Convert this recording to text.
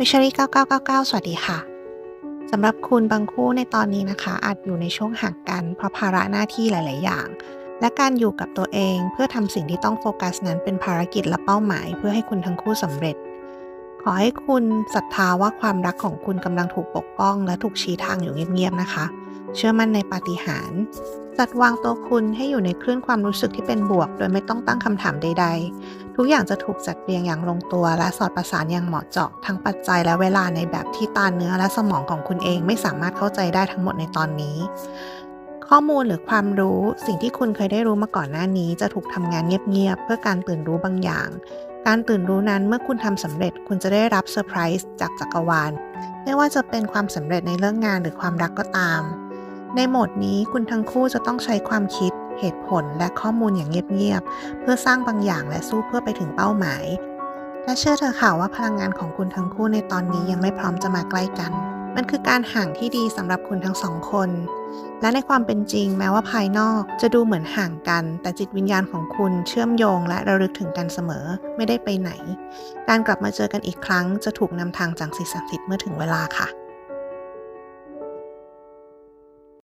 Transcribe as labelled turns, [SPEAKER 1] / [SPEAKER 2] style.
[SPEAKER 1] วิชรี่9999 สวัสดีค่ะสำหรับคุณบางคู่ในตอนนี้นะคะ อาจอยู่ในช่วงห่างกัน เพราะภาระหน้าที่หลาย ๆ อย่าง และการอยู่กับตัวเองเพื่อทำสิ่งที่ต้องโฟกัสนั้นเป็นภารกิจและเป้าหมาย เพื่อให้คุณทั้งคู่สำเร็จ ขอให้คุณศรัทธาว่าความรักของคุณกำลังถูกปกป้อง และถูกชี้ทางอยู่เงียบ ๆ นะคะ เชื่อมั่นในปาฏิหาริย์จัดวางตัวคุณให้อยู่ในคลื่นความรู้สึกที่เป็นบวก โดยไม่ต้องตั้งคำถามใด ๆ ทุกอย่างจะถูกจัดเรียงอย่างลงตัว และสอดประสานอย่างเหมาะเจาะทั้งปัจจัยและเวลาในแบบที่ตาเนื้อและสมองของคุณเองไม่สามารถเข้าใจได้ทั้งหมดในตอนนี้ ข้อมูลหรือความรู้สิ่งที่คุณเคยได้รู้มาก่อนหน้านี้ จะถูกทำงานเงียบๆเพื่อการตื่นรู้บางอย่าง การตื่นรู้นั้นเมื่อคุณทำสำเร็จคุณจะได้รับเซอร์ไพรส์จากจักรวาลไม่ว่าจะเป็นความสำเร็จในเรื่องงานหรือความรักก็ตาม ในโหมดนี้คุณทั้งคู่จะต้องใช้ความคิด เหตุผลและข้อมูลอย่างเงียบๆ เพื่อสร้างบางอย่างและสู้เพื่อไปถึงเป้าหมาย และเชื่อเธอะค่ะว่าพลังงานของคุณทั้งคู่ในตอนนี้ยังไม่พร้อมจะมาใกล้กัน มันคือการห่างที่ดีสำหรับคุณทั้งสองคน และในความเป็นจริงแม้ว่าภายนอกจะดูเหมือนห่างกัน แต่จิตวิญญาณของคุณเชื่อมโยงและระลึกถึงกันเสมอไม่ได้ไปไหน การกลับมาเจอกันอีกครั้งจะถูกนำทางจากสิ่งศักดิ์สิทธิ์เมื่อถึงเวลาค่ะ